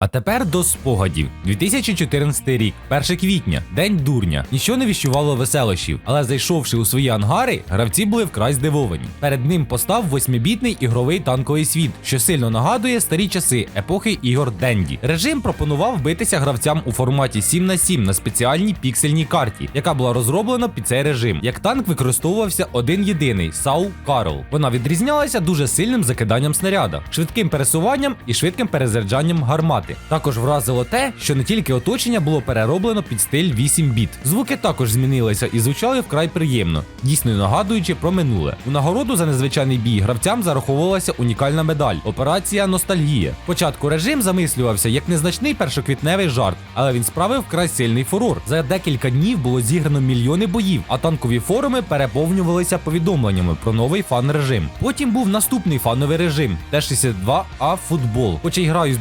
А тепер до спогадів. 2014 рік, 1 квітня, день дурня. Нічого не віщувало веселощів, але зайшовши у свої ангари, гравці були вкрай здивовані. Перед ним постав восьмибітний ігровий танковий світ, що сильно нагадує старі часи епохи ігор Денді. Режим пропонував битися гравцям у форматі 7 на 7 на спеціальній піксельній карті, яка була розроблена під цей режим. Як танк використовувався один єдиний Сау Карл. Вона відрізнялася дуже сильним закиданням снаряда, швидким пересуванням і швидким перезаряджанням гармати. Також вразило те, що не тільки оточення було перероблено під стиль 8 біт. Звуки також змінилися і звучали вкрай приємно, дійсно нагадуючи про минуле. У нагороду за незвичайний бій гравцям зараховувалася унікальна медаль Операція Ностальгія. Спочатку режим замислювався як незначний першоквітневий жарт, але він справив вкрай сильний фурор. За декілька днів було зіграно мільйони боїв, а танкові форуми переповнювалися повідомленнями про новий фан-режим. Потім був наступний фановий режим Т-62А футбол. Хоч і граю з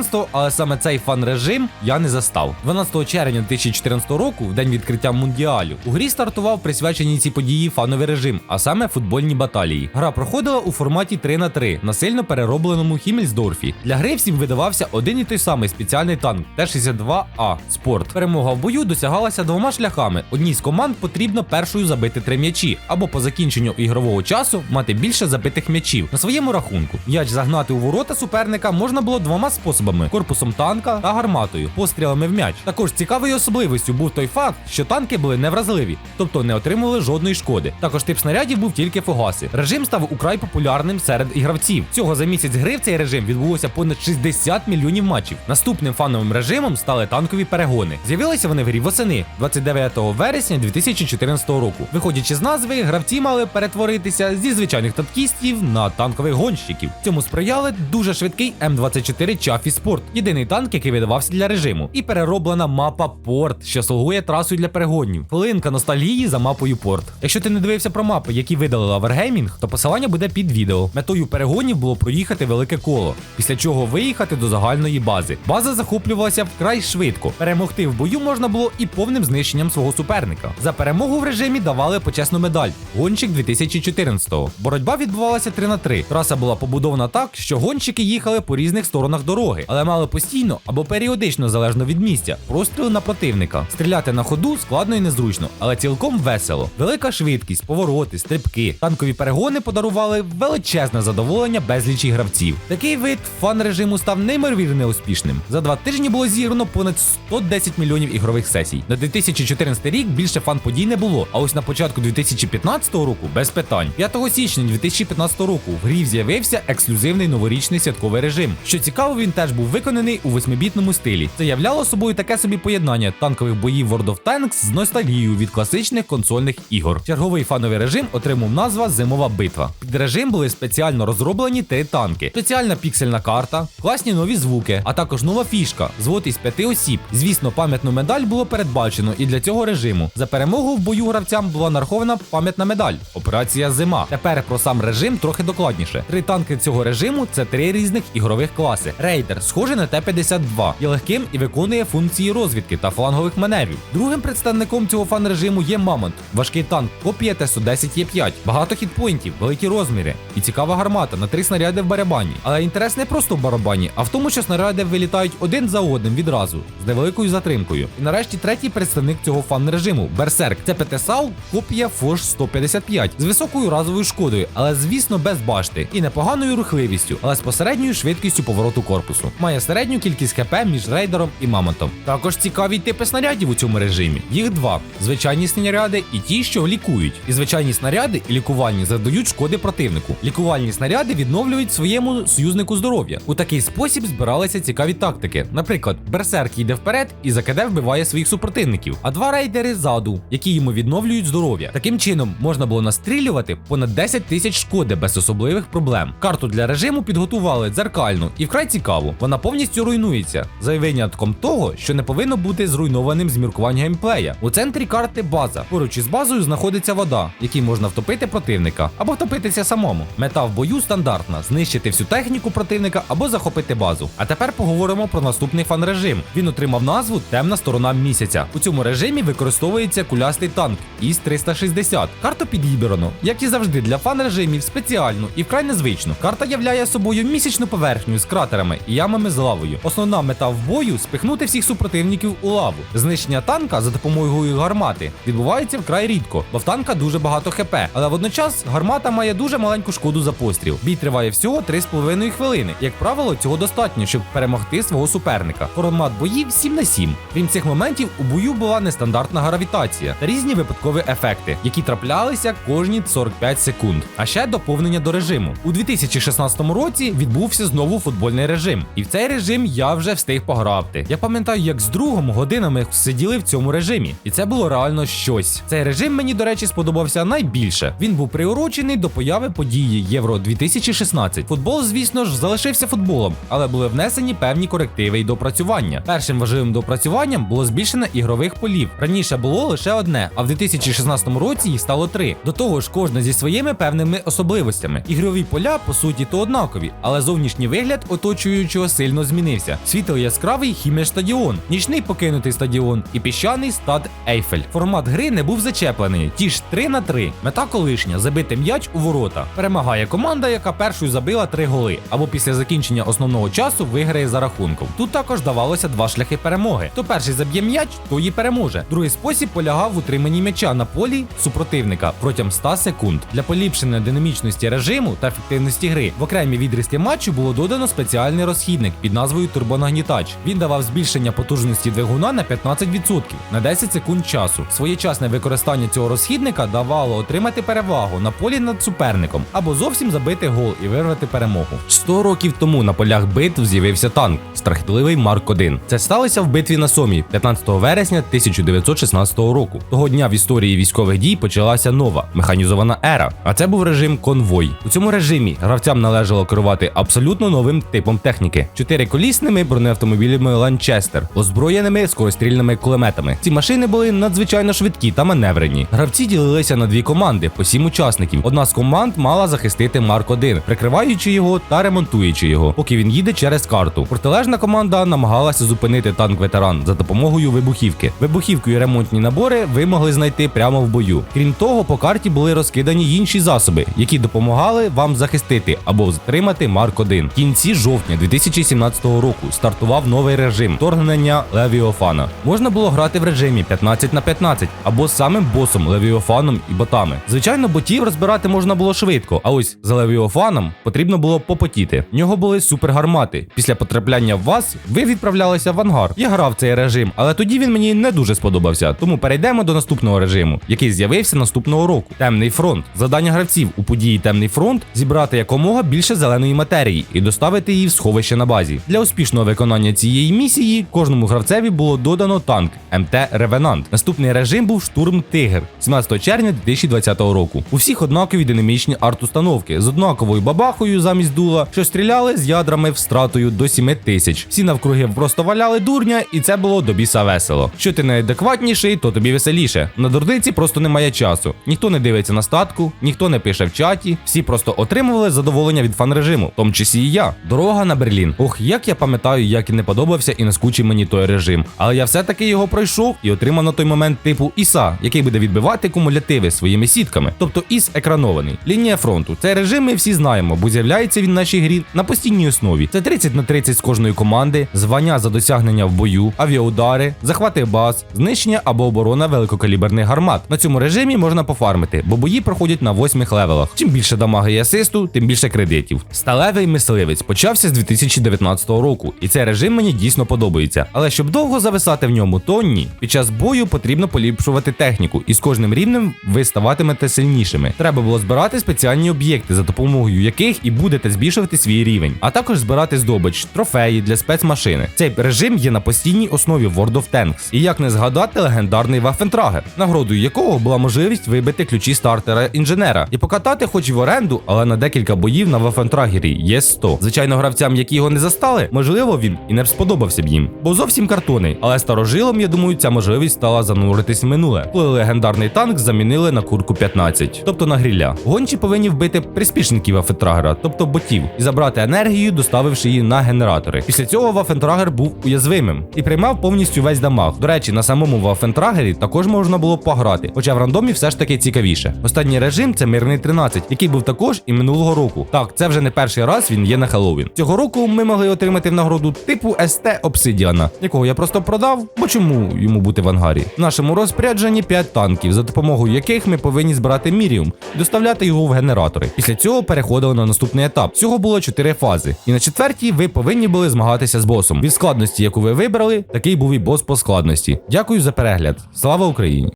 2014-го, але саме цей фан-режим я не застав. 12 червня 2014 року, в день відкриття мундіалю, у грі стартував присвячений цій події фановий режим, а саме футбольні баталії. Гра проходила у форматі 3 на 3 на сильно переробленому Хіммельсдорфі. Для гри всім видавався один і той самий спеціальний танк Т-62А Спорт. Перемога в бою досягалася двома шляхами. Одній з команд потрібно першою забити три м'ячі, або по закінченню ігрового часу мати більше забитих м'ячів на своєму рахунку. М'яч загнати у ворота суперника можна було двома способами: корпусом танка та гарматою, пострілами в м'яч. Також цікавою особливістю був той факт, що танки були невразливі, тобто не отримували жодної шкоди. Також тип снарядів був тільки фугаси. Режим став украй популярним серед ігравців. Всього за місяць гри в цей режим відбулося понад 60 мільйонів матчів. Наступним фановим режимом стали танкові перегони. З'явилися вони в грі восени 29 вересня 2014 року. Виходячи з назви, гравці мали перетворитися зі звичайних танкістів на танкових гонщиків. Цьому сприяли дуже швидкий М24 Чафі Спорт, єдиний танк, який видавався для режиму, і перероблена мапа Порт, що слугує трасою для перегонів. Хвилинка ностальгії за мапою Порт. Якщо ти не дивився про мапи, які видалила Wargaming, то посилання буде під відео. Метою перегонів було проїхати велике коло, після чого виїхати до загальної бази. База захоплювалася вкрай швидко. Перемогти в бою можна було і повним знищенням свого суперника. За перемогу в режимі давали почесну медаль Гонщик 2014-го. Боротьба відбувалася 3 на 3. Траса була побудована так, що гонщики їхали по різних сторонах дороги, але мали постійно або періодично, залежно від місця, простріли на противника. Стріляти на ходу складно і незручно, але цілком весело. Велика швидкість, повороти, стрибки. Танкові перегони подарували величезне задоволення безлічі гравців. Такий вид фан режиму став неймовірно успішним. За два тижні було зіграно понад 110 мільйонів ігрових сесій. На 2014 рік більше фан подій не було. А ось на початку 2015 року без питань. 5 січня 2015 року в грі з'явився ексклюзивний новорічний святковий режим. Що цікаво, він теж був виконаний у восьмибітному стилі. Це являло собою таке собі поєднання танкових боїв World of Tanks з ностальгією від класичних консольних ігор. Черговий фановий режим отримав назва Зимова битва. Під режим були спеціально розроблені три танки, спеціальна піксельна карта, класні нові звуки, а також нова фішка звод із п'яти осіб. Звісно, пам'ятну медаль було передбачено і для цього режиму. За перемогу в бою гравцям була нарахована пам'ятна медаль. Операція Зима. Тепер про сам режим трохи докладніше. Три танки цього режиму це три різних ігрових класи. Рейдер, схожий на Т-52, є легким і виконує функції розвідки та флангових маневрів. Другим представником цього фан-режиму є Мамонт, важкий танк, копія Т-110Е5, багато хітпоінтів, великі розміри і цікава гармата на три снаряди в барабані. Але інтерес не просто в барабані, а в тому, що снаряди вилітають один за одним відразу з невеликою затримкою. І нарешті третій представник цього фан-режиму Берсерк. Це ПТСАУ, копія Фош 155 з високою разовою шкодою, але звісно без башти і непоганою рухливістю, але з посередньою швидкістю повороту корпусу. Має середню кількість ХП між рейдером і мамонтом. Також цікаві типи снарядів у цьому режимі. Їх два: звичайні снаряди і ті, що лікують. І звичайні снаряди і лікувальні задають шкоди противнику. Лікувальні снаряди відновлюють своєму союзнику здоров'я. У такий спосіб збиралися цікаві тактики. Наприклад, берсерк йде вперед і за КД вбиває своїх супротивників, а два рейдери ззаду, які йому відновлюють здоров'я. Таким чином можна було настрілювати понад 10 тисяч шкоди без особливих проблем. Карту для режиму підготували дзеркальну і вкрай цікаво. Вона повністю руйнується за винятком того, що не повинно бути зруйнованим з міркування геймплея. У центрі карти база. Поруч із базою знаходиться вода, якій можна втопити противника або втопитися самому. Мета в бою стандартна: знищити всю техніку противника або захопити базу. А тепер поговоримо про наступний фан-режим. Він отримав назву Темна сторона місяця. У цьому режимі використовується кулястий танк із 360. Карту підібрано, як і завжди, для фан-режимів спеціально і вкрай незвично. Карта являє собою місячну поверхню з кратерами і ямами ямами з лавою. Основна мета в бою спихнути всіх супротивників у лаву. Знищення танка за допомогою гармати відбувається вкрай рідко, бо в танка дуже багато хп. Але водночас гармата має дуже маленьку шкоду за постріл. Бій триває всього 3,5 хвилини. Як правило, цього достатньо, щоб перемогти свого суперника. Формат боїв 7 на 7. Крім цих моментів, у бою була нестандартна гравітація та різні випадкові ефекти, які траплялися кожні 45 секунд. А ще доповнення до режиму. У 2016 році відбувся знову футбольний режим, і в цей режим я вже встиг пограти. Я пам'ятаю, як з другом годинами сиділи в цьому режимі, і це було реально щось. Цей режим мені, до речі, сподобався найбільше. Він був приурочений до появи події Євро 2016. Футбол, звісно ж, залишився футболом, але були внесені певні корективи і допрацювання. Першим важливим допрацюванням було збільшення ігрових полів. Раніше було лише одне, а в 2016 році їх стало три. До того ж, кожна зі своїми певними особливостями. Ігрові поля по суті то однакові, але зовнішній вигляд оточуючого сильно змінився. Світло яскравий хімеш стадіон, нічний покинутий стадіон і піщаний стад Ейфель. Формат гри не був зачеплений. Ті ж 3 на 3. Мета колишня забити м'яч у ворота. Перемагає команда, яка першою забила три голи, або після закінчення основного часу виграє за рахунком. Тут також давалося два шляхи перемоги. Хто перший заб'є м'яч, той і переможе. Другий спосіб полягав в утриманні м'яча на полі супротивника протягом 100 секунд. Для поліпшення динамічності режиму та ефективності гри в окремі відрізки матчу було додано спеціальний розхідник під назвою турбонагнітач. Він давав збільшення потужності двигуна на 15% на 10 секунд часу. Своєчасне використання цього розхідника давало отримати перевагу на полі над суперником або зовсім забити гол і вирвати перемогу. 100 років тому на полях битв з'явився танк страхітливий Марк 1 Це сталося в битві на Сомі 15 вересня 1916 року. Того дня в історії військових дій почалася нова механізована ера. А це був режим конвой. У цьому режимі гравцям належало керувати абсолютно новим типом техніки: чотириколісними бронеавтомобілями Ланчестер, озброєними скорострільними кулеметами. Ці машини були надзвичайно швидкі та маневрені. Гравці ділилися на дві команди по сім учасників. Одна з команд мала захистити Марк 1 прикриваючи його та ремонтуючи його, поки він їде через карту. Протилежна команда намагалася зупинити танк ветеран за допомогою вибухівки. Вибухівку і ремонтні набори ви могли знайти прямо в бою. Крім того, по карті були розкидані інші засоби, які допомагали вам захистити або затримати Марк 1 В кінці жовтня 2017 року стартував новий режим торгнення Левіофана. Можна було грати в режимі 15 на 15 або з самим босом Левіофаном і ботами. Звичайно, ботів розбирати можна було швидко, а ось за Левіофаном потрібно було попотіти. В нього були супергармати. Після потрапляння в вас ви відправлялися в ангар. Я грав цей режим, але тоді він мені не дуже сподобався. Тому перейдемо до наступного режиму, який з'явився наступного року. Темний фронт. Завдання гравців у події Темний фронт зібрати якомога більше зеленої матерії і доставити її в сховище на базі. Для успішного виконання цієї місії кожному гравцеві було додано танк МТ Ревенант. Наступний режим був штурм Тигр 17 червня 2020 року. У всіх однакові динамічні арт-установки з однаковою бабахою замість дула, що стріляли з ядрами встратою до 7 тисяч. Всі навкруги просто валяли дурня, і це було до біса весело. Що ти найадекватніший, то тобі веселіше. На дурниці просто немає часу. Ніхто не дивиться на статку, ніхто не пише в чаті. Всі просто отримували задоволення від фан-режиму, в тому числі і я. Дорога на Берлін. Ох, як я пам'ятаю, як і не подобався і наскучив мені той режим. Але я все-таки його пройшов і отримав на той момент типу Іса, який буде відбивати кумулятиви своїми сітками. Тобто Іс екранований. Лінія фронту. Цей режим ми всі знаємо, бо з'являється він в нашій грі на постійній основі. Це 30 на 30 з кожної команди, звання за досягнення в бою, авіаудари, захвати баз, знищення або оборона великокаліберних гармат. На цьому режимі можна пофармити, бо бої проходять на восьмих левелах. Чим більше дамаги і асисту, тим більше кредитів. Сталевий мисливець почався з 2019 року, і цей режим мені дійсно подобається. Але щоб довго зависати в ньому, то ні. Під час бою потрібно поліпшувати техніку, і з кожним рівнем ви ставатимете сильнішими. Треба було збирати спеціальні об'єкти, за допомогою яких і будете збільшувати свій рівень, а також збирати здобич, трофеї для спецмашини. Цей режим є на постійній основі World of Tanks. І як не згадати легендарний Вафентрагер, нагородою якого була можливість вибити ключі стартера інженера і покатати, хоч і в оренду, але на декілька боїв на Вафентрагері є 100. Звичайно, гравцям, які його не застали, можливо, він і не сподобався б їм, бо зовсім картонний. Але старожилом, я думаю, ця можливість стала зануритись в минуле, коли легендарний танк замінили на курку 15, тобто на гріля. Гончі повинні вбити приспішників Вафентрагера, тобто ботів, і забрати енергію, доставивши її на генератори. Після цього Вафентрагер був уязвимим і приймав повністю весь дамаг. До речі, на самому Вафентрагері також можна було пограти, хоча в рандомі все ж таки цікавіше. Останній режим це мирний 13, який був також і минулого року. Так, це вже не перший раз він є на Хеллоуін. Цього року ми ми могли отримати в нагороду типу СТ Обсидіана, якого я просто продав, бо чому йому бути в ангарі? В нашому розпорядженні 5 танків, за допомогою яких ми повинні збирати міріум, і доставляти його в генератори. Після цього переходили на наступний етап. Всього було 4 фази. І на четвертій ви повинні були змагатися з босом. Від складності, яку ви вибрали, такий був і бос по складності. Дякую за перегляд. Слава Україні!